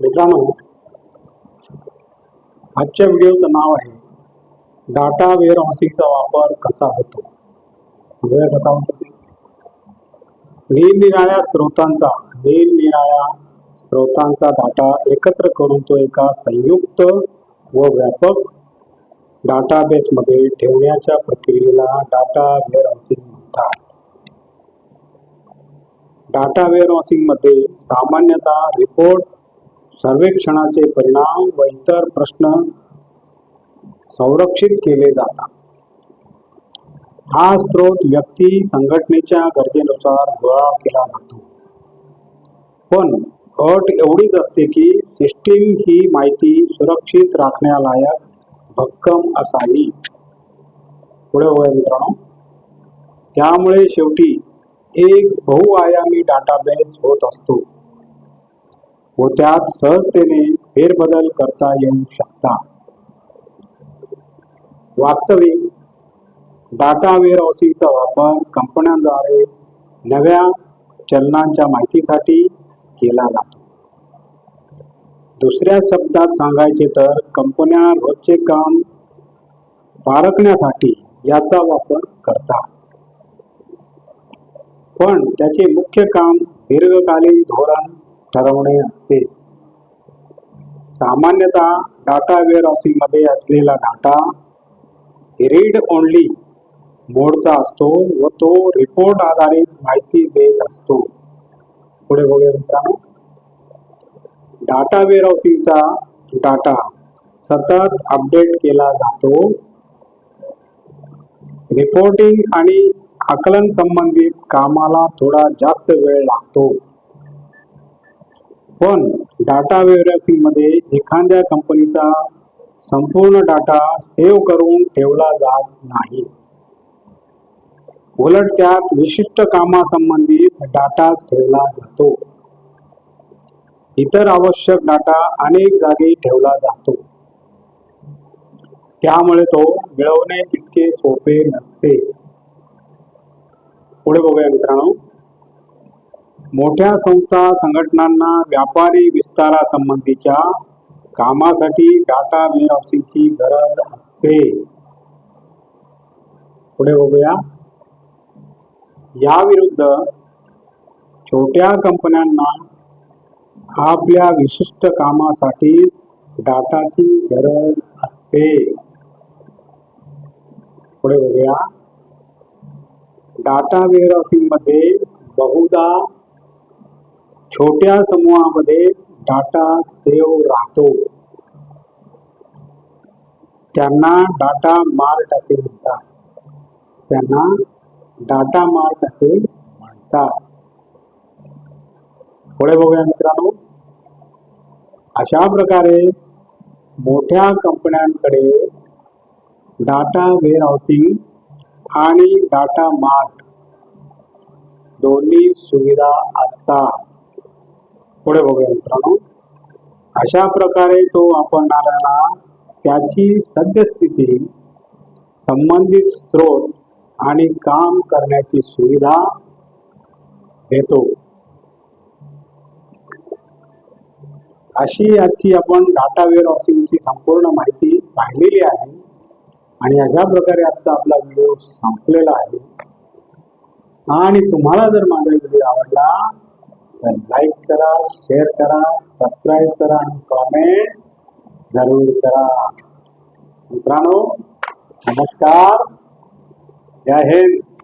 मित्रांनो आजच्या व्हिडिओचं नाव आहे डाटा वेअर हाऊसिंगचा वापर कसा होतो? वेळ कसा होतो निरनिराळ्या स्रोतांचा निरनिराळ्या स्रोतांचा डाटा एकत्र करून तो एका संयुक्त व व्यापक डाटाबेसमध्ये ठेवण्याच्या प्रक्रियेला डाटा वेअर हाऊसिंग म्हणतात. डाटा वेअर हाऊसिंगमध्ये सामान्यतः रिपोर्ट सर्वेक्षणाचे परिणाम व इतर प्रश्न संरक्षित केले जातात. हा स्रोत व्यक्ती संघटनेच्या गरजेनुसार गोळा केला जातो. पण अट एवढीच असते की सिस्टीम ही माहिती सुरक्षित राखण्यालायक भक्कम असावी. पुढे वळ मित्रांनो. त्यामुळे शेवटी एक बहुआयामी डाटाबेस होत असतो. व त्यात सहजतेने फेरबदल करता येऊ शकतात वास्तविक डाटा वेअरहाऊसिंगचा वापर कंपन्यांद्वारे नव्या चलनांच्या माहितीसाठी केला जातो. दुसऱ्या शब्दात सांगायचे तर कंपन्या रोजचे काम पारखण्यासाठी याचा वापर करतात. पण त्याचे मुख्य काम दीर्घकालीन धोरण ठरवणे असते. सामान्यतः डाटा वेअर असलेला डाटा रीड ओनली मोडचा असतो व तो रिपोर्ट आधारित माहिती देत असतो. पुढे बघूया मित्रांनो. डाटा वेअरहाऊसिंगचा डाटा सतत अपडेट केला जातो. रिपोर्टिंग आणि आकलन संबंधित कामाला थोडा जास्त वेळ लागतो. पण डाटा वेअरहाऊसिंगमध्ये एखाद्या कंपनीचा संपूर्ण डाटा सेव्ह करून ठेवला जात नाही. उलट त्यात विशिष्ट कामासंबंधित डाटा ठेवला जातो. इतर आवश्यक डाटा अनेक जागी ठेवला जातो. त्यामुळे तो मिळवणे तितके सोपे नसते. पुढे बघूया मित्रांनो. मोठ्या संस्था संघटनांना व्यापारी विस्तारासंबंधीच्या कामासाठी डाटा वेअरहाऊसिंगची गरज असते. पुढे बघूया. या विरुद्ध छोट्या कंपन्यांना आपल्या विशिष्ट कामासाठी डाटाची गरज असते. पुढे बघूया. डाटा वेअरहाऊसिंगमध्ये बहुधा छोट्या समूहामध्ये डाटा सेव राहतो. त्यांना डाटा मार्ट असे म्हणतात. त्यांना डाटा मार्ट असे म्हणतात. पुढे बघूया मित्रांनो. अशा प्रकारे मोठ्या कंपन्यांकडे डाटा वेअरहाऊसिंग आणि डाटा मार्ट दोन्ही सुविधा असतात. पुढे बघूया मित्रांनो. अशा प्रकारे तो वापरणाऱ्याला त्याची सद्यस्थिती संबंधित स्रोत आणि काम करण्याची सुविधा देतो. अशी आजची आपण डाटा वेअर हाऊसिंगची संपूर्ण माहिती पाहिलेली आहे आणि अशा प्रकारे आजचा आपला व्हिडिओ संपलेला आहे. आणि तुम्हाला जर माझा व्हिडिओ आवडला तर लाईक करा शेअर करा सबस्क्राईब करा आणि कॉमेंट जरूर करा. मित्रांनो नमस्कार. जय हिंद.